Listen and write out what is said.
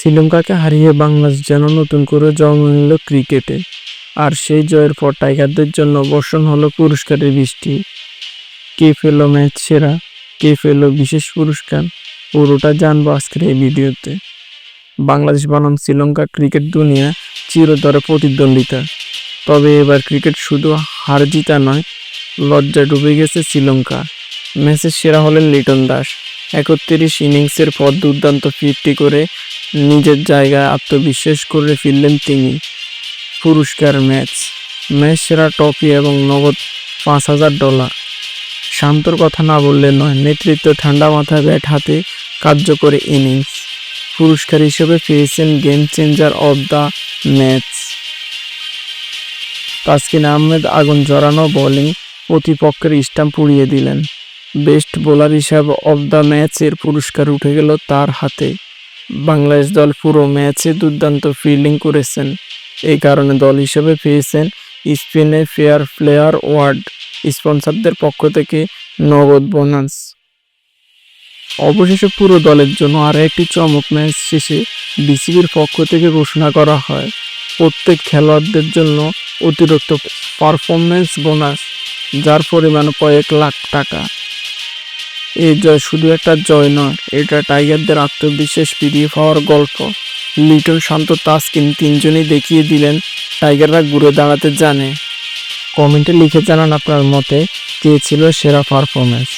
শ্রীলঙ্কাকে হারিয়ে বাংলাদেশ যেন নতুন করে জন্ম নিল ক্রিকেটে। আর সেই জয়ের পর টাইগারদের জন্য বর্ষণ হলো পুরস্কারের বৃষ্টি। কে পেল ম্যাচ সেরা? কে পেল বিশেষ পুরস্কার? পুরোটা জানব আজকের এই ভিডিওতে। বাংলাদেশ বনাম শ্রীলঙ্কা ক্রিকেট দুনিয়া চিরতরে প্রতিদ্বন্দ্বিতা। তবে এবার ক্রিকেট শুধু হার জিতা নয়, লজ্জায় ডুবে গেছে শ্রীলঙ্কা। ম্যাচের সেরা হলেন লিটন দাস। একত্রিশ ইনিংসের পর দুর্দান্ত ফিফটি করে নিজের জায়গায় আত্মবিশ্বাস করে ফিরলেন তিনি। পুরস্কার ম্যাচ। ম্যাচ সেরা ট্রফি এবং নগদ পাঁচ হাজার ডলার। শান্তর কথা না বললে নয়, নেতৃত্ব ঠান্ডা মাথায় ব্যাট হাতে কার্যকরী ইনিংস। পুরস্কার হিসেবে পেয়েছেন game changer of the match. Taskin Ahmed আগুন জড়ানো বোলিং প্রতিপক্ষের স্টাম্প পুড়িয়ে দিলেন। বেস্ট বোলার হিসাবে অব দ্য ম্যাচের পুরস্কার উঠে গেল তার হাতে। বাংলাদেশ দল পুরো ম্যাচে দুর্দান্ত ফিল্ডিং করেছেন। এই কারণে দল হিসেবে পেয়েছেন স্পিনে ফেয়ার প্লেয়ার ওয়ার্ড স্পন্সরদের পক্ষ থেকে নগদ বোনাস অবশেষে পুরো দলের জন্য আরও একটি চমক ম্যাচ শেষে বিসিবির পক্ষ থেকে ঘোষণা করা হয়। প্রত্যেক খেলোয়াড়দের জন্য অতিরিক্ত পারফরমেন্স বোনাস যার পরিমাণ কয়েক লাখ টাকা। এই জয় শুধু একটা জয় নয়, এটা টাইগারদের আত্মবিশ্বাস ফিরিয়ে পাওয়ার গল্প। লিটন শান্ত তাসকিন তিনজনই দেখিয়ে দিলেন, টাইগাররা ঘুরে দাঁড়াতে জানে। কমেন্টে লিখে জানান আপনার মতে, কে ছিল সেরা পারফরমেন্স